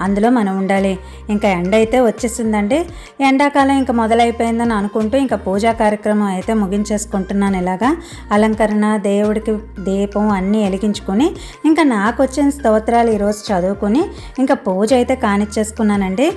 అందులో మనం ఉండాలి. ఇంకా ఎండ అయితే వచ్చేసిందండి. ఎండాకాలం ఇంకా మొదలైపోయిందని అనుకుంటూ ఇంకా పూజా కార్యక్రమం అయితే ముగించేసుకుంటున్నాను ఇలాగా. అలంకరణ దేవుడికి దీపం అన్నీ వెలిగించుకొని ఇంకా నాకు వచ్చిన స్తోత్రాలు ఈరోజు చదువుకొని ఇంకా పూజ అయితే కానిచ్చేసుకున్నానండి.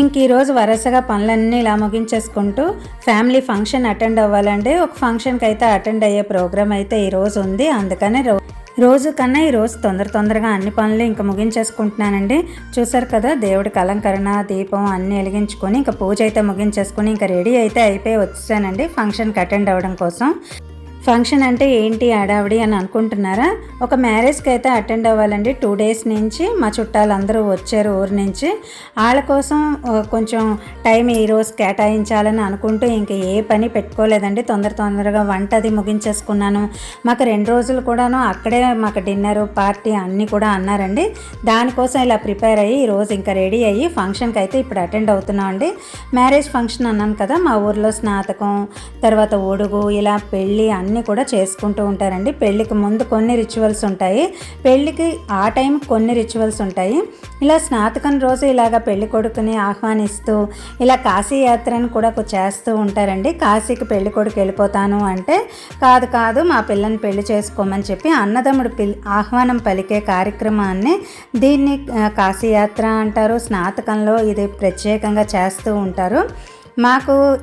ఇంక ఈరోజు వరుసగా పనులన్నీ ఇలా ముగించేసుకుంటూ ఫ్యామిలీ ఫంక్షన్ అటెండ్ అవ్వాలండి. ఒక ఫంక్షన్కి అయితే అటెండ్ అయ్యే ప్రోగ్రామ్ అయితే ఈరోజు ఉంది. అందుకనే రో రోజు కన్నా ఈరోజు తొందర తొందరగా అన్ని పనులు ఇంకా ముగించేసుకుంటున్నానండి. చూసారు కదా దేవుడికి అలంకరణ దీపం అన్నీ వెలిగించుకొని ఇంకా పూజ అయితే ముగించేసుకొని ఇంకా రెడీ అయితే అయిపోయి వచ్చానండి ఫంక్షన్కి అటెండ్ అవ్వడం కోసం. ఫంక్షన్ అంటే ఏంటి ఆడావిడి అని అనుకుంటున్నారా? ఒక మ్యారేజ్కి అయితే అటెండ్ అవ్వాలండి. టూ డేస్ నుంచి మా చుట్టాలు అందరూ వచ్చారు ఊరి నుంచి. వాళ్ళ కోసం కొంచెం టైం ఈరోజు కేటాయించాలని అనుకుంటూ ఇంకా ఏ పని పెట్టుకోలేదండి. తొందర తొందరగా వంట అది ముగించేసుకున్నాను. మాకు రెండు రోజులు కూడాను అక్కడే మాకు డిన్నర్ పార్టీ అన్నీ కూడా అన్నారండి. దానికోసం ఇలా ప్రిపేర్ అయ్యి ఈరోజు ఇంకా రెడీ అయ్యి ఫంక్షన్కి అయితే ఇప్పుడు అటెండ్ అవుతున్నాం అండి. మ్యారేజ్ ఫంక్షన్ అన్నాను కదా మా ఊర్లో స్నాతకం తర్వాత ఒడుగు ఇలా పెళ్ళి అన్ని కూడా చేసుకుంటూ ఉంటారండి. పెళ్ళికి ముందు కొన్ని రిచువల్స్ ఉంటాయి. పెళ్ళికి ఆ టైం కొన్ని రిచువల్స్ ఉంటాయి. ఇలా స్నాతకం రోజు ఇలాగ పెళ్ళి కొడుకుని ఆహ్వానిస్తూ ఇలా కాశీ యాత్రను కూడా చేస్తూ ఉంటారండి. కాశీకి పెళ్ళి కొడుకు వెళ్ళిపోతాను అంటే కాదు కాదు మా పిల్లని పెళ్ళి చేసుకోమని చెప్పి అన్నదమ్ముడు పిల్ ఆహ్వానం పలికే కార్యక్రమాన్ని దీన్ని కాశీయాత్ర అంటారు. స్నాతకంలో ఇది ప్రత్యేకంగా చేస్తూ ఉంటారు. మాకు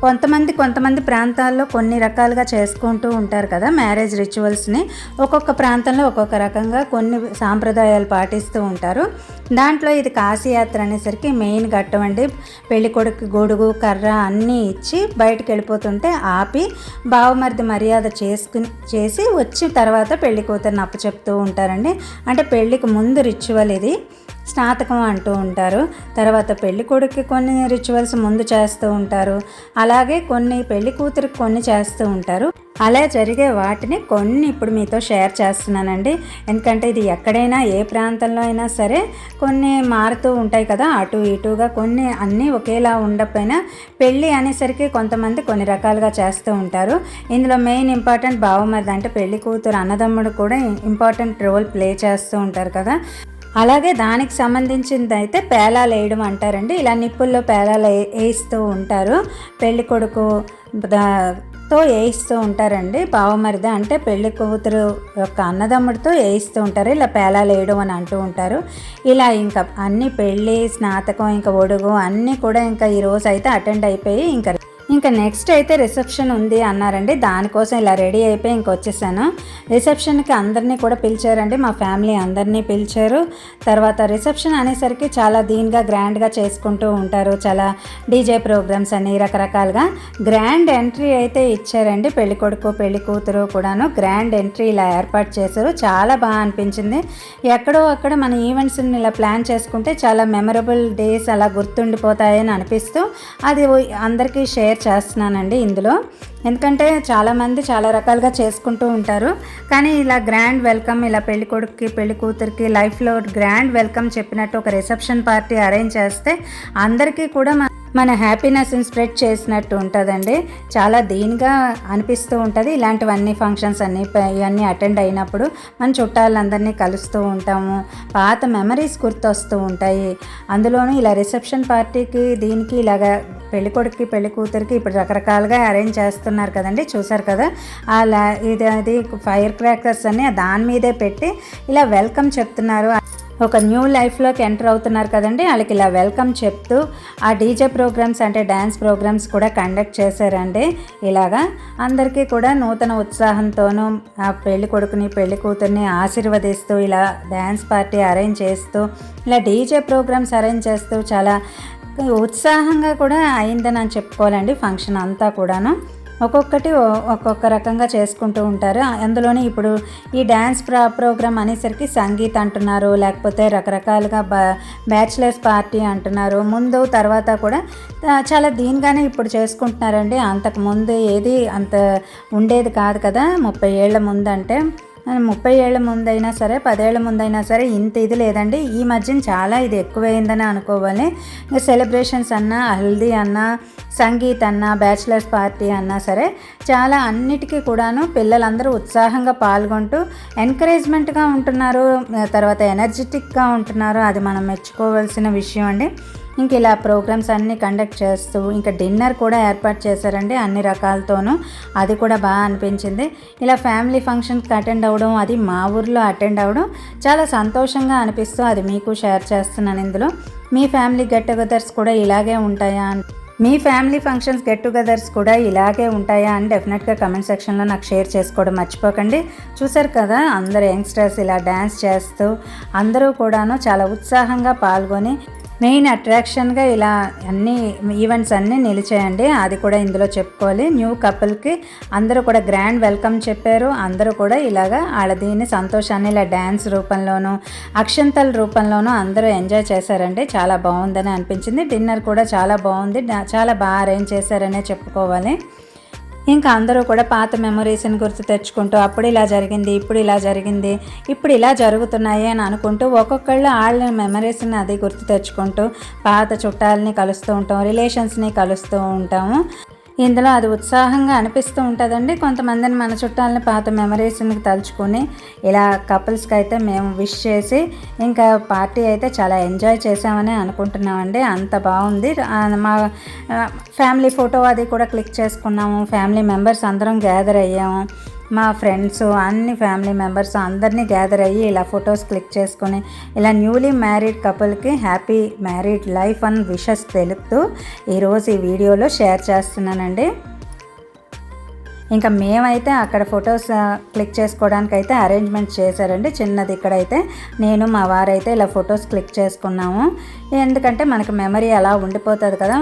కొంతమంది కొంతమంది ప్రాంతాల్లో కొన్ని రకాలుగా చేసుకుంటూ ఉంటారు కదా మ్యారేజ్ రిచువల్స్ని. ఒక్కొక్క ప్రాంతంలో ఒక్కొక్క రకంగా కొన్ని సాంప్రదాయాలు పాటిస్తూ ఉంటారు. దాంట్లో ఇది కాశీయాత్ర అనేసరికి మెయిన్ గట్టవండి అండి. పెళ్ళి కొడుకు గొడుగు కర్ర అన్నీ ఇచ్చి బయటకు వెళ్ళిపోతుంటే ఆపి బావమరిది మర్యాద చేసుకుని చేసి వచ్చి తర్వాత పెళ్ళి కూతురిని అప్పచెప్తూ ఉంటారండి. అంటే పెళ్ళికి ముందు రిచువల్ ఇది. స్నాతకం అంటూ ఉంటారు. తర్వాత పెళ్ళి కొడుకు కొన్ని రిచువల్స్ ముందు చేస్తూ ఉంటారు. అలాగే కొన్ని పెళ్ళి కూతురికి కొన్ని చేస్తూ ఉంటారు. అలా జరిగే వాటిని కొన్ని ఇప్పుడు మీతో షేర్ చేస్తున్నానండి. ఎందుకంటే ఇది ఎక్కడైనా ఏ ప్రాంతంలో అయినా సరే కొన్ని మారుతూ ఉంటాయి కదా. అటు ఇటుగా కొన్ని అన్నీ ఒకేలా ఉండకపోయినా పెళ్ళి అనేసరికి కొంతమంది కొన్ని రకాలుగా చేస్తూ ఉంటారు. ఇందులో మెయిన్ ఇంపార్టెంట్ బావమరిది అంటే పెళ్ళి కూతురు అన్నదమ్ముడు కూడా ఇంపార్టెంట్ రోల్ ప్లే చేస్తూ ఉంటారు కదా. అలాగే దానికి సంబంధించింది అయితే పేలాలు వేయడం అంటారండి. ఇలా నిప్పుల్లో పేలాలు వేయిస్తూ ఉంటారు. పెళ్ళి కొడుకు తో వేయిస్తూ ఉంటారండి. బావమరిది అంటే పెళ్ళి కూతురు యొక్క అన్నదమ్ముడితో వేయిస్తూ ఉంటారు. ఇలా పేలాలు వేయడం అని అంటూ ఉంటారు. ఇలా ఇంకా అన్ని పెళ్ళి స్నాతకం ఇంకా ఒడుగు అన్నీ కూడా ఇంకా ఈ రోజు అయితే అటెండ్ అయిపోయి ఇంకా ఇంకా నెక్స్ట్ అయితే రిసెప్షన్ ఉంది అన్నారండి. దానికోసం ఇలా రెడీ అయిపోయి ఇంక వచ్చేసాను. రిసెప్షన్కి అందరినీ కూడా పిలిచారండి. మా ఫ్యామిలీ అందరినీ పిలిచారు. తర్వాత రిసెప్షన్ అనేసరికి చాలా దీనిగా గ్రాండ్గా చేసుకుంటూ ఉంటారు. చాలా డీజే ప్రోగ్రామ్స్ అని రకరకాలుగా. గ్రాండ్ ఎంట్రీ అయితే ఇచ్చారండి. పెళ్ళి కొడుకు పెళ్ళి కూతురు కూడాను గ్రాండ్ ఎంట్రీ ఇలా ఏర్పాటు చేశారు. చాలా బాగా అనిపించింది. ఎక్కడో అక్కడ మన ఈవెంట్స్ని ఇలా ప్లాన్ చేసుకుంటే చాలా మెమరబుల్ డేస్ అలా గుర్తుండిపోతాయని అనిపిస్తూ అది అందరికీ షేర్ చేస్తున్నానండి ఇందులో. ఎందుకంటే చాలామంది చాలా రకాలుగా చేసుకుంటూ ఉంటారు. కానీ ఇలా గ్రాండ్ వెల్కమ్ ఇలా పెళ్ళి కొడుకుకి పెళ్ళి కూతురికి లైఫ్లో గ్రాండ్ వెల్కమ్ చెప్పినట్టు ఒక రిసెప్షన్ పార్టీ అరేంజ్ చేస్తే అందరికీ కూడా మన హ్యాపీనెస్ని స్ప్రెడ్ చేసినట్టు ఉంటుందండి. చాలా దీనిగా అనిపిస్తూ ఉంటుంది. ఇలాంటివన్నీ ఫంక్షన్స్ అన్నీ ఇవన్నీ అటెండ్ అయినప్పుడు మన చుట్టాలందరినీ కలుస్తూ ఉంటాము. పాత మెమరీస్ గుర్తొస్తూ ఉంటాయి. అందులోనూ ఇలా రిసెప్షన్ పార్టీకి దీనికి ఇలాగా పెళ్ళి కొడుకు పెళ్ళి కూతురికి ఇప్పుడు రకరకాలుగా అరేంజ్ చేస్తున్నారు కదండి. చూసారు కదా? అలా ఇది అది ఫైర్ క్రాకర్స్ అని దాని మీదే పెట్టి ఇలా వెల్కమ్ చెప్తున్నారు. ఒక న్యూ లైఫ్లోకి ఎంటర్ అవుతున్నారు కదండి. వాళ్ళకి ఇలా వెల్కమ్ చెప్తూ ఆ డీజే ప్రోగ్రామ్స్ అంటే డ్యాన్స్ ప్రోగ్రామ్స్ కూడా కండక్ట్ చేశారండి. ఇలాగా అందరికీ కూడా నూతన ఉత్సాహంతోనూ ఆ పెళ్ళి కొడుకుని పెళ్ళి కూతుర్ని ఆశీర్వదిస్తూ ఇలా డ్యాన్స్ పార్టీ అరేంజ్ చేస్తూ ఇలా డీజే ప్రోగ్రామ్స్ అరేంజ్ చేస్తూ చాలా ఉత్సాహంగా కూడా అయిందని అని చెప్పుకోవాలండి ఫంక్షన్ అంతా కూడాను. ఒక్కొక్కటి ఒక్కొక్క రకంగా చేసుకుంటూ ఉంటారు. అందులోనే ఇప్పుడు ఈ డ్యాన్స్ ప్రా ప్రోగ్రామ్ అనేసరికి సంగీత్ అంటున్నారు లేకపోతే రకరకాలుగా బ బ్యాచిలర్స్ పార్టీ అంటున్నారు. ముందు తర్వాత కూడా చాలా దీనిగానే ఇప్పుడు చేసుకుంటున్నారండి. అంతకు ముందు ఏది అంత ఉండేది కాదు కదా. ముప్పై ఏళ్ళ ముందు అంటే ముప్పై ఏళ్ళ ముందైనా సరే పదేళ్ళ ముందైనా సరే ఇంత ఇది లేదండి. ఈ మధ్యన చాలా ఇది ఎక్కువైందని అనుకోవాలి. ఇంకా సెలబ్రేషన్స్ అన్నా హల్దీ అన్నా సంగీత్ అన్నా బ్యాచిలర్స్ పార్టీ అన్నా సరే చాలా అన్నిటికీ కూడాను పిల్లలందరూ ఉత్సాహంగా పాల్గొంటూ ఎంకరేజ్మెంట్గా ఉంటున్నారు. తర్వాత ఎనర్జెటిక్గా ఉంటున్నారు. అది మనం మెచ్చుకోవాల్సిన విషయం అండి. ఇంక ఇలా ప్రోగ్రామ్స్ అన్నీ కండక్ట్ చేస్తూ ఇంకా డిన్నర్ కూడా ఏర్పాటు చేశారండి అన్ని రకాలతోనూ. అది కూడా బాగా అనిపించింది. ఇలా ఫ్యామిలీ ఫంక్షన్స్కి అటెండ్ అవ్వడం అది మా ఊర్లో అటెండ్ అవ్వడం చాలా సంతోషంగా అనిపిస్తూ అది మీకు షేర్ చేస్తున్నాను ఇందులో. మీ ఫ్యామిలీ గెట్ టుగెదర్స్ కూడా ఇలాగే ఉంటాయా మీ ఫ్యామిలీ ఫంక్షన్స్ గెట్ టుగెదర్స్ కూడా ఇలాగే ఉంటాయా అని డెఫినెట్గా కమెంట్ సెక్షన్లో నాకు షేర్ చేసుకోవడం మర్చిపోకండి. చూసారు కదా అందరు యంగ్స్టర్స్ ఇలా డ్యాన్స్ చేస్తూ అందరూ కూడాను చాలా ఉత్సాహంగా పాల్గొని మెయిన్ అట్రాక్షన్గా ఇలా అన్ని ఈవెంట్స్ అన్నీ నిలిచాయండి. అది కూడా ఇందులో చెప్పుకోవాలి. న్యూ కపుల్కి అందరూ కూడా గ్రాండ్ వెల్కమ్ చెప్పారు. అందరూ కూడా ఇలాగా వాళ్ళ దీన్ని సంతోషాన్ని ఇలా డ్యాన్స్ రూపంలోనూ అక్షంతల రూపంలోనూ అందరూ ఎంజాయ్ చేశారండి. చాలా బాగుందని అనిపించింది. డిన్నర్ కూడా చాలా బాగుంది. చాలా బాగా అరేంజ్ చేశారనే చెప్పుకోవాలి. ఇంకా అందరూ కూడా పాత మెమరీస్ని గుర్తు తెచ్చుకుంటూ అప్పుడు ఇలా జరిగింది ఇప్పుడు ఇలా జరిగింది ఇప్పుడు ఇలా జరుగుతున్నాయి అని అనుకుంటూ ఒక్కొక్కళ్ళు వాళ్ళ మెమరీస్ని అది గుర్తు తెచ్చుకుంటూ పాత చుట్టాలని కలుస్తూ ఉంటాం రిలేషన్స్ని కలుస్తూ ఉంటాము. ఇందులో అది ఉత్సాహంగా అనిపిస్తూ ఉంటుందండి. కొంతమందిని మన చుట్టాలని పాత మెమరీస్ని తలుచుకొని ఇలా కపుల్స్కి అయితే మేము విష్ చేసి ఇంకా పార్టీ అయితే చాలా ఎంజాయ్ చేసామని అనుకుంటున్నామండి. అంత బాగుంది. మా ఫ్యామిలీ ఫోటో అది కూడా క్లిక్ చేసుకున్నాము. ఫ్యామిలీ మెంబర్స్ అందరం గ్యాదర్ అయ్యాము. మా ఫ్రెండ్స్ అన్ని ఫ్యామిలీ మెంబర్స్ అందరినీ గ్యాదర్ అయ్యి ఇలా ఫొటోస్ క్లిక్ చేసుకుని ఇలా న్యూలీ మ్యారీడ్ కపుల్కి హ్యాపీ మ్యారీడ్ లైఫ్ అని విషెస్ తెలుపుతూ ఈరోజు ఈ వీడియోలో షేర్ చేస్తున్నానండి. ఇంకా మేమైతే అక్కడ ఫొటోస్ క్లిక్ చేసుకోవడానికి అయితే అరేంజ్మెంట్ చేశారండి. చిన్నది ఇక్కడైతే. నేను మా వారైతే ఇలా ఫొటోస్ క్లిక్ చేసుకున్నాము. ఎందుకంటే మనకు మెమరీ అలా ఉండిపోతుంది కదా.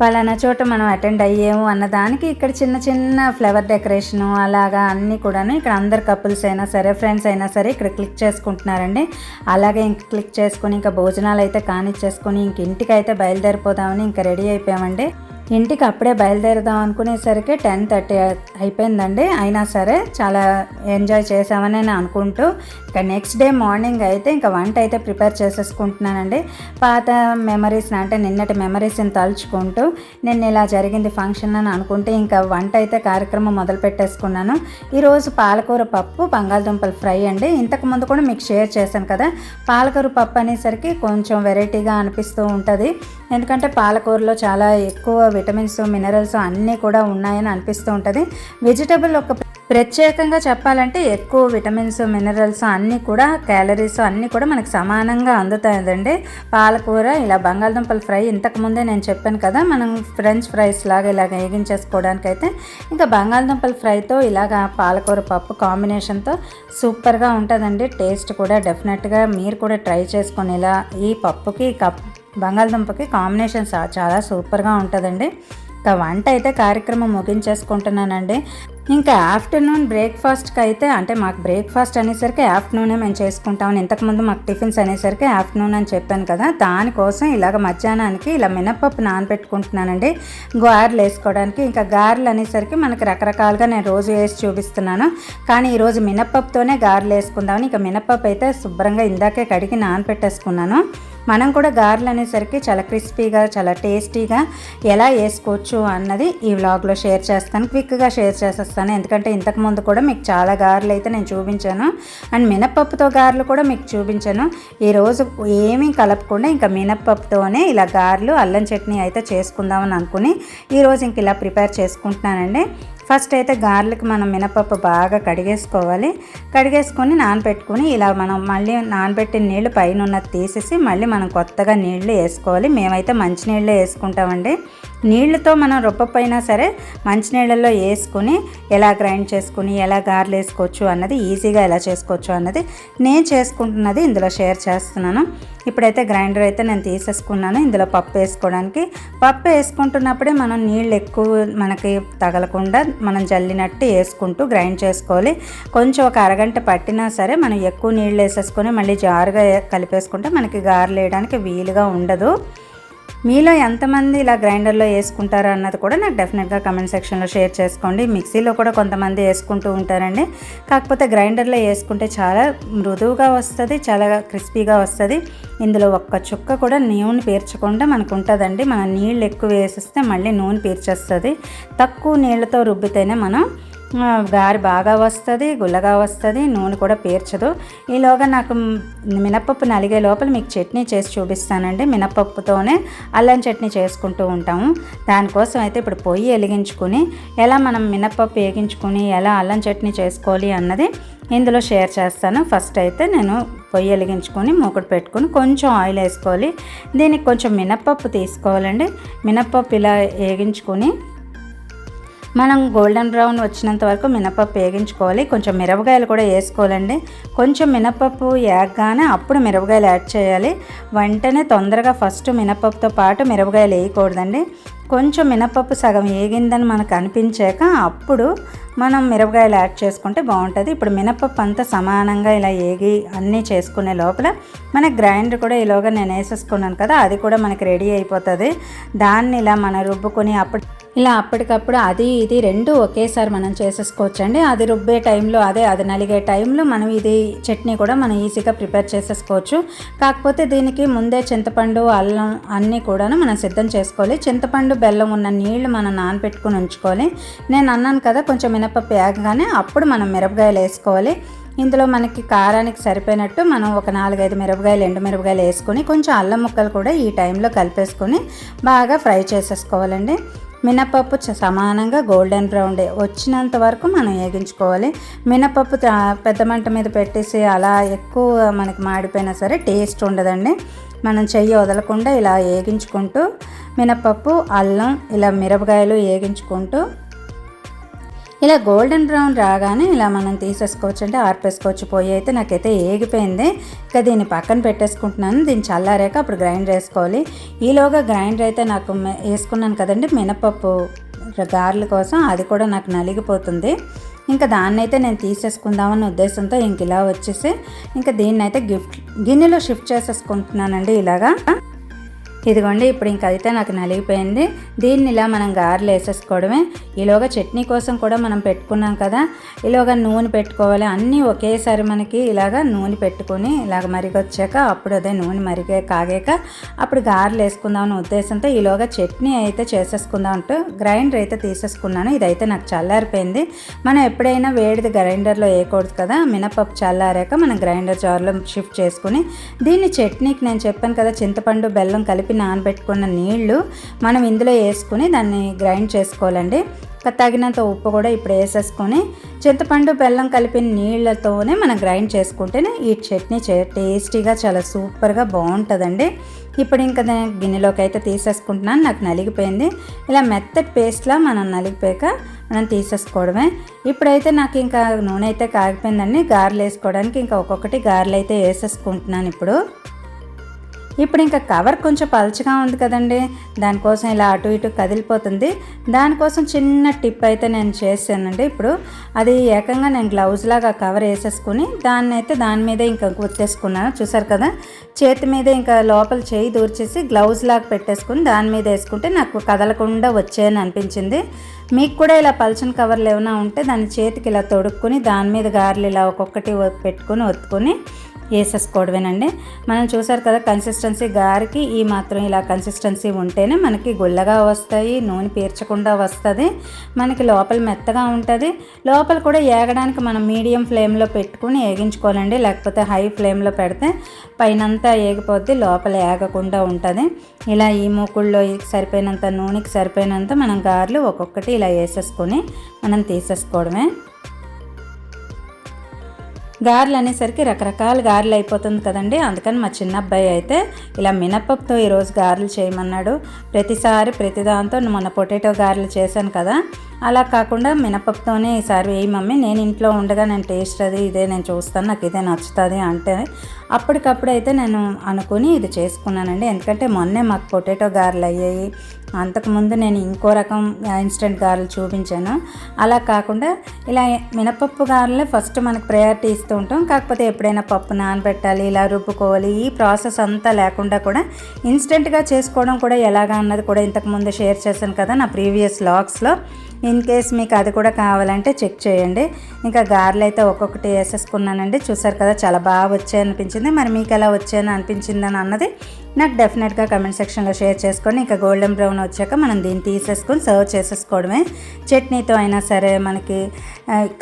పలానా చోట మనం అటెండ్ అయ్యాము అన్న దానికి ఇక్కడ చిన్న చిన్న ఫ్లవర్ డెకరేషను అలాగా అన్నీ కూడాను ఇక్కడ అందరు కపుల్స్ అయినా సరే ఫ్రెండ్స్ అయినా సరే ఇక్కడ క్లిక్ చేసుకుంటున్నారండి. అలాగే ఇంక క్లిక్ చేసుకుని ఇంకా భోజనాలు అయితే కానిచ్చేసుకొని ఇంక ఇంటికి అయితే బయలుదేరిపోదామని ఇంకా రెడీ అయిపోయామండి. ఇంటికి అప్పుడే బయలుదేరదాం అనుకునేసరికి టెన్ థర్టీ అయిపోయిందండి. అయినా సరే చాలా ఎంజాయ్ చేసామని నేను అనుకుంటూ ఇంకా నెక్స్ట్ డే మార్నింగ్ అయితే ఇంకా వంట అయితే ప్రిపేర్ చేసేసుకుంటున్నానండి. పాత మెమరీస్ని అంటే నిన్నటి మెమరీస్ని తలుచుకుంటూ నేను ఇలా జరిగింది ఫంక్షన్ అని అనుకుంటే ఇంకా వంట అయితే కార్యక్రమం మొదలు పెట్టేసుకున్నాను. ఈరోజు పాలకూర పప్పు బంగాళదుంపలు ఫ్రై అండి. ఇంతకుముందు కూడా మీకు షేర్ చేశాను కదా పాలకూర పప్పు అనేసరికి కొంచెం వెరైటీగా అనిపిస్తూ ఉంటుంది. ఎందుకంటే పాలకూరలో చాలా ఎక్కువ విటమిన్స్ మినరల్స్ అన్నీ కూడా ఉన్నాయని అనిపిస్తూ ఉంటుంది. వెజిటబుల్ ఒక ప్రత్యేకంగా చెప్పాలంటే ఎక్కువ విటమిన్స్ మినరల్స్ అన్నీ కూడా క్యాలరీస్ అన్నీ కూడా మనకు సమానంగా అందుతాయండి. పాలకూర ఇలా బంగాళదుంపల ఫ్రై ఇంతకుముందే నేను చెప్పాను కదా మనం ఫ్రెంచ్ ఫ్రైస్ లాగా ఇలాగ వేగించేసుకోవడానికి అయితే ఇంకా బంగాళదుంపల ఫ్రైతో ఇలాగ పాలకూర పప్పు కాంబినేషన్తో సూపర్గా ఉంటుందండి. టేస్ట్ కూడా డెఫినెట్గా మీరు కూడా ట్రై చేసుకొని ఇలా ఈ పప్పుకి కప్ బంగాళదుంపకి కాంబినేషన్ చాలా సూపర్గా ఉంటుందండి. ఇంకా వంట అయితే కార్యక్రమం ముగించేసుకుంటున్నానండి. ఇంకా ఆఫ్టర్నూన్ బ్రేక్ఫాస్ట్కి అయితే అంటే మాకు బ్రేక్ఫాస్ట్ అనేసరికి ఆఫ్టర్నూనే మేము చేసుకుంటాం. ఇంతకుముందు మాకు టిఫిన్స్ అనేసరికి ఆఫ్టర్నూన్ అని చెప్పాను కదా దానికోసం ఇలాగ మధ్యాహ్నానికి ఇలా మినప్పప్పు నానబెట్టుకుంటున్నానండి. గారెలు వేసుకోవడానికి ఇంకా గారెలు అనేసరికి మనకి రకరకాలుగా నేను రోజు వేసి చూపిస్తున్నాను. కానీ ఈరోజు మినప్పప్పుతోనే గారెలు వేసుకుందామని ఇంకా మినప్పప్పు అయితే శుభ్రంగా ఇందాకే కడిగి నానబెట్టేసుకున్నాను. మనం కూడా గారెలు అనేసరికి చాలా క్రిస్పీగా చాలా టేస్టీగా ఎలా వేసుకోవచ్చు అన్నది ఈ వ్లాగ్లో షేర్ చేస్తాను. క్విక్గా షేర్ చేసేస్తాను. ఎందుకంటే ఇంతకుముందు కూడా మీకు చాలా గారెలు అయితే నేను చూపించాను. అండ్ మినప్పప్పుతో గారెలు కూడా మీకు చూపించాను. ఈరోజు ఏమీ కలపకుండా ఇంకా మినప్పప్పుతోనే ఇలా గారెలు అల్లం చట్నీ అయితే చేసుకుందామని అనుకుని ఈరోజు ఇంక ఇలా ప్రిపేర్ చేసుకుంటున్నానండి. ఫస్ట్ అయితే గార్లిక్ మనం మినపప్పు బాగా కడిగేసుకోవాలి. కడిగేసుకొని నానబెట్టుకొని ఇలా మనం మళ్ళీ నానబెట్టిన నీళ్ళు పైన ఉన్నది తీసేసి మళ్ళీ మనం కొత్తగా నీళ్ళు వేసుకోవాలి. మేమైతే మంచినీళ్ళే వేసుకుంటామండి. నీళ్ళతో మనం రొప్పపోయినా సరే మంచినీళ్ళల్లో వేసుకుని ఎలా గ్రైండ్ చేసుకుని ఎలా గార్లు వేసుకోవచ్చు అన్నది ఈజీగా ఎలా చేసుకోవచ్చు అన్నది నేను చేసుకుంటున్నది ఇందులో షేర్ చేస్తున్నాను. ఇప్పుడైతే గ్రైండర్ అయితే నేను తీసేసుకున్నాను. ఇందులో పప్పు వేసుకోవడానికి పప్పు వేసుకుంటున్నప్పుడే మనం నీళ్ళు ఎక్కువ మనకి తగలకుండా మనం జల్లినట్టు వేసుకుంటూ గ్రైండ్ చేసుకోవాలి. కొంచెం ఒక అరగంట పట్టినా సరే మనం ఎక్కువ నీళ్ళు వేసేసుకొని మళ్ళీ జారుగా కలిపేసుకుంటే మనకి గారెలు వేయడానికి వీలుగా ఉండదు. మీలో ఎంతమంది ఇలా గ్రైండర్లో వేసుకుంటారో అన్నది కూడా నాకు డెఫినెట్గా కమెంట్ సెక్షన్లో షేర్ చేసుకోండి. మిక్సీలో కూడా కొంతమంది వేసుకుంటూ ఉంటారండి. కాకపోతే గ్రైండర్లో వేసుకుంటే చాలా మృదువుగా వస్తుంది చాలా క్రిస్పీగా వస్తుంది. ఇందులో ఒక్క చుక్క కూడా నూనె పీర్చకుండా మనకు ఉంటుందండి. మనం నీళ్ళు ఎక్కువ వేసిస్తే మళ్ళీ నూనె పీర్చేస్తుంది. తక్కువ నీళ్ళతో రుబ్బితేనే మనం గారి బాగా వస్తుంది గుల్లగా వస్తుంది నూనె కూడా పీర్చదు. ఈలోగా నాకు మినపప్పు నలిగే లోపల మీకు చట్నీ చేసి చూపిస్తానండి. మినపప్పుతోనే అల్లం చట్నీ చేసుకుంటూ ఉంటాము. దానికోసం అయితే ఇప్పుడు పొయ్యి వెలిగించుకుని ఎలా మనం మినపప్పు వేగించుకుని ఎలా అల్లం చట్నీ చేసుకోవాలి అన్నది ఇందులో షేర్ చేస్తాను. ఫస్ట్ అయితే నేను పొయ్యి వెలిగించుకొని మూకుడు పెట్టుకొని కొంచెం ఆయిల్ వేసుకోవాలి. దీనికి కొంచెం మినపప్పు తీసుకోవాలండి. మినపప్పు ఇలా వేగించుకొని మనం గోల్డెన్ బ్రౌన్ వచ్చినంత వరకు మినపప్పు వేగించుకోవాలి. కొంచెం మిరపకాయలు కూడా వేసుకోవాలండి. కొంచెం మినపప్పు వేగగానే అప్పుడు మిరపకాయలు యాడ్ చేయాలి. వెంటనే తొందరగా ఫస్ట్ మినపప్పుతో పాటు మిరపకాయలు వేయకూడదండి. కొంచెం మినపప్పు సగం ఏగిందని మనకు అనిపించాక అప్పుడు మనం మిరపకాయలు యాడ్ చేసుకుంటే బాగుంటుంది. ఇప్పుడు మినపప్పు అంతా సమానంగా ఇలా ఏగి అన్నీ చేసుకునే లోపల మన గ్రైండర్ కూడా ఈలోగా నేను వేసేసుకున్నాను కదా అది కూడా మనకి రెడీ అయిపోతుంది. దాన్ని ఇలా మనం రుబ్బుకొని అప్పుడు ఇలా అప్పటికప్పుడు అది ఇది రెండు ఒకేసారి మనం చేసేసుకోవచ్చండి. అది రుబ్బే టైంలో అదే అది నలిగే టైంలో మనం ఇది చట్నీ కూడా మనం ఈజీగా ప్రిపేర్ చేసేసుకోవచ్చు. కాకపోతే దీనికి ముందే చింతపండు అల్లం అన్నీ కూడాను మనం సిద్ధం చేసుకోవాలి. చింతపండు బెల్లం ఉన్న నీళ్ళు మనం నానబెట్టుకుని ఉంచుకోవాలి. నేను అన్నాను కదా కొంచెం మినపప్పు వేగగానే అప్పుడు మనం మిరపకాయలు వేసుకోవాలి. ఇందులో మనకి కారానికి సరిపోయినట్టు మనం ఒక నాలుగైదు మిరపకాయలు ఎండు మిరపకాయలు వేసుకొని కొంచెం అల్లం ముక్కలు కూడా ఈ టైంలో కలిపేసుకొని బాగా ఫ్రై చేసేసుకోవాలండి. మినపప్పు చ- సమానంగా గోల్డెన్ బ్రౌన్ వచ్చినంత వరకు మనం వేగించుకోవాలి. మినపప్పు పెద్ద మంట మీద పెట్టేసి అలా ఎక్కువ మనకి మాడిపోయినా సరే టేస్ట్ ఉండదండి. మనం చెయ్యి వదలకుండా ఇలా వేగించుకుంటూ మినపప్పు అల్లం ఇలా మిరపకాయలు వేగించుకుంటూ ఇలా గోల్డెన్ బ్రౌన్ రాగానే ఇలా మనం తీసేసుకోవచ్చు అంటే ఆర్పేసుకోవచ్చు. పోయి అయితే నాకైతే ఏగిపోయింది. ఇక దీన్ని పక్కన పెట్టేసుకుంటున్నాను. దీన్ని చల్లారాక అప్పుడు గ్రైండర్ వేసుకోవాలి. ఈలోగా గ్రైండర్ అయితే నాకు వేసుకున్నాను కదండి మినపప్పు గారెల కోసం. అది కూడా నాకు నలిగిపోతుంది. ఇంకా దాన్ని అయితే నేను తీసేసుకుందామన్న ఉద్దేశంతో ఇంక ఇలా వచ్చేసి ఇంకా దీన్ని అయితే గిఫ్ట్ గిన్నెలో షిఫ్ట్ చేసేసుకుంటున్నానండి ఇలాగా. ఇదిగోండి ఇప్పుడు ఇంక అయితే నాకు నలిగిపోయింది. దీన్ని ఇలా మనం గారెలు వేసేసుకోవడమే. ఈలోగా చట్నీ కోసం కూడా మనం పెట్టుకున్నాం కదా. ఈలోగా నూనె పెట్టుకోవాలి. అన్నీ ఒకేసారి మనకి ఇలాగ నూనె పెట్టుకొని ఇలాగ మరిగొచ్చాక అప్పుడు అదే నూనె మరిగే కాగాక అప్పుడు గారెలు వేసుకుందామని ఉద్దేశంతో ఈలోగా చట్నీ అయితే చేసేసుకుందాం అంటూ గ్రైండర్ అయితే తీసేసుకున్నాను. ఇదైతే నాకు చల్లారిపోయింది. మనం ఎప్పుడైనా వేడిది గ్రైండర్లో వేయకూడదు కదా. మినపప్పు చల్లారాక మనం గ్రైండర్ జార్లో షిఫ్ట్ చేసుకుని దీన్ని చట్నీకి నేను చెప్పాను కదా చింతపండు బెల్లం కలిపి నానబెట్టుకున్న నీళ్ళు మనం ఇందులో వేసుకుని దాన్ని గ్రైండ్ చేసుకోవాలండి. తగినంత ఉప్పు కూడా ఇప్పుడు వేసేసుకొని చింతపండు బెల్లం కలిపిన నీళ్ళతోనే మనం గ్రైండ్ చేసుకుంటేనే ఈ చట్నీ టేస్టీగా చాలా సూపర్గా బాగుంటుందండి. ఇప్పుడు ఇంకా నేను గిన్నెలోకి అయితే తీసేసుకుంటున్నాను. నాకు నలిగిపోయింది. ఇలా మెత్తటి పేస్ట్లా మనం నలిగిపోయాక మనం తీసేసుకోవడమే. ఇప్పుడైతే నాకు ఇంకా నూనె అయితే కాగిపోయిందండి. గారెలు వేసుకోవడానికి ఇంకా ఒక్కొక్కటి గారెలు అయితే వేసేసుకుంటున్నాను ఇప్పుడు. ఇప్పుడు ఇంకా కవర్ కొంచెం పలచగా ఉంది కదండి. దానికోసం ఇలా అటు ఇటు కదిలిపోతుంది. దానికోసం చిన్న టిప్ అయితే నేను చేశానండి. ఇప్పుడు అది ఏకంగా నేను గ్లౌజ్ లాగా కవర్ వేసేసుకుని దాన్ని అయితే దాని మీద ఇంకా గుర్తేసుకున్నాను. చూసారు కదా? చేతి మీద ఇంకా లోపల చేయి దూర్చేసి గ్లౌజ్ లాగా పెట్టేసుకుని దాని మీద వేసుకుంటే నాకు కదలకుండా వచ్చాయని అనిపించింది. మీకు కూడా ఇలా పల్చని కవర్లు ఏమైనా ఉంటే దాన్ని చేతికి ఇలా తొడుక్కుని దాని మీద గారెలు ఇలా ఒక్కొక్కటి పెట్టుకొని ఒత్తుకొని వేసేసుకోవడమేనండి మనం చూసారు కదా కన్సిస్టెన్సీ గారికి ఈ మాత్రం ఇలా కన్సిస్టెన్సీ ఉంటేనే మనకి గుల్లగా వస్తాయి నూనె పీర్చకుండా వస్తుంది మనకి లోపల మెత్తగా ఉంటుంది. లోపల కూడా ఏగడానికి మనం మీడియం ఫ్లేమ్లో పెట్టుకుని వేగించుకోవాలండి లేకపోతే హై ఫ్లేమ్లో పెడితే పైనంతా ఏగిపోద్ది లోపల ఏగకుండా ఉంటుంది. ఇలా ఈ మూకుల్లో సరిపోయినంత నూనెకి సరిపోయినంత మనం గారెలు ఒక్కొక్కటి ఇలా వేసేసుకొని మనం తీసేసుకోవడమే. గారెలు అనేసరికి రకరకాల గారెలు అయిపోతుంది కదండి. అందుకని మా చిన్న అబ్బాయి అయితే ఇలా మినపప్పుతో ఈరోజు గారెలు చేయమన్నాడు. ప్రతిసారి ప్రతి దాంతో మొన్న పొటాటో గారెలు చేశాను కదా. అలా కాకుండా మినపప్పుతోనే ఈసారి వేయి మమ్మీ నేను ఇంట్లో ఉండగా నేను టేస్ట్ అది ఇదే నేను చూస్తాను నాకు ఇదే నచ్చుతుంది అంటే అప్పటికప్పుడు అయితే నేను అనుకుని ఇది చేసుకున్నానండి. ఎందుకంటే మొన్నే మాకు పొటాటో గారెలు అయ్యాయి. అంతకుముందు నేను ఇంకో రకం ఇన్స్టెంట్ గారెలు చూపించాను. అలా కాకుండా ఇలా మినపప్పు గారెలే ఫస్ట్ మనకు ప్రయారిటీ ఇస్తూ ఉంటాం. కాకపోతే ఎప్పుడైనా పప్పు నానబెట్టాలి ఇలా రుబ్బుకోవాలి ఈ ప్రాసెస్ అంతా లేకుండా కూడా ఇన్స్టెంట్గా చేసుకోవడం కూడా ఎలాగా అన్నది కూడా ఇంతకుముందు షేర్ చేశాను కదా నా ప్రీవియస్ లాగ్స్లో ఇన్ కేస్ మీకు అది కూడా కావాలంటే చెక్ చేయండి. ఇంకా గారెలు అయితే ఒక్కొక్కటి వేసేసుకున్నానండి. చూసారు కదా చాలా బాగా వచ్చాయి అనిపించింది. మరి మీకు ఎలా వచ్చాయని అనిపించిందని అన్నది నాకు డెఫినెట్గా కమెంట్ సెక్షన్లో షేర్ చేసుకొని ఇంకా గోల్డెన్ బ్రౌన్ వచ్చాక మనం దీన్ని తీసేసుకొని సర్వ్ చేసేసుకోవడమే. చట్నీతో అయినా సరే మనకి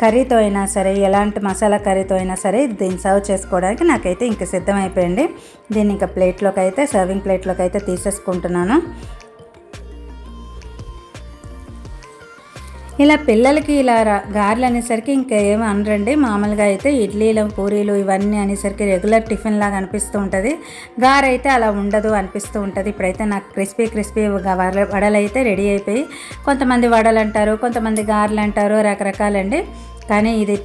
కర్రీతో అయినా సరే ఎలాంటి మసాలా కర్రీతో అయినా సరే దీన్ని సర్వ్ చేసుకోవడానికి నాకైతే ఇంకా సిద్ధమైపోయింది. దీన్ని ఇంకా ప్లేట్లోకి అయితే సర్వింగ్ ప్లేట్లోకి అయితే తీసేసుకుంటున్నాను. ఇలా పిల్లలకి ఇలా రా- గారెలు అనేసరికి ఇంకా ఏమి అనరండి. మామూలుగా అయితే ఇడ్లీలు పూరీలు ఇవన్నీ అనేసరికి రెగ్యులర్ టిఫిన్ లాగా అనిపిస్తూ ఉంటుంది. గారె అయితే అలా ఉండదు అనిపిస్తూ ఉంటుంది. ఇప్పుడైతే నాకు క్రిస్పీ క్రిస్పీ వడ వడలు అయితే రెడీ అయిపోయి కొంతమంది వడలు అంటారు కొంతమంది గారెలు అంటారు రకరకాలండి. కానీ ఇది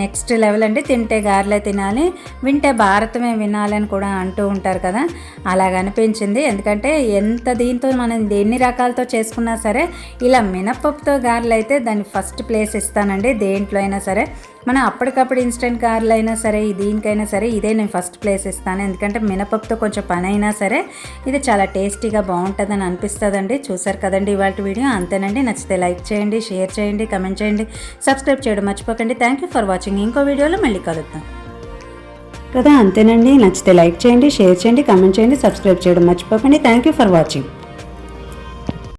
నెక్స్ట్ లెవెల్ అండి తింటే గారెలే తినాలి వింటే భారతమే వినాలని కూడా అంటూ ఉంటారు కదా. అలాగ అనిపించింది. ఎందుకంటే ఎంత దీంతో మనం ఎన్ని రకాలతో చేసుకున్నా సరే ఇలా మినపప్పుతో గారెలు అయితే దాన్ని ఫస్ట్ ప్లేస్ ఇస్తానండి దేంట్లో అయినా సరే. మనం అప్పటికప్పుడు ఇన్స్టెంట్ గారెలు అయినా సరే దీనికైనా సరే ఇదే నేను ఫస్ట్ ప్లేస్ ఇస్తాను. ఎందుకంటే మినపప్పుతో కొంచెం పని అయినా సరే ఇది చాలా టేస్టీగా బాగుంటుందని అనిపిస్తుందండి. చూసారు కదండి ఇవాళ వీడియో. అంతేనండి. నచ్చితే లైక్ చేయండి షేర్ చేయండి కమెంట్ చేయండి. సబ్స్క్రైబ్ చేయడం మర్చిపోకండి. Thank you for for watching ఇంకో వీడియోలో మళ్ళీ కలుద్దాం. కదా అంతేనండి. నచ్చితే లైక్ చేయండి షేర్ చేయండి కామెంట్ చేయండి సబ్స్క్రైబ్ చేయడం మర్చిపోకండి. Thank you for watching.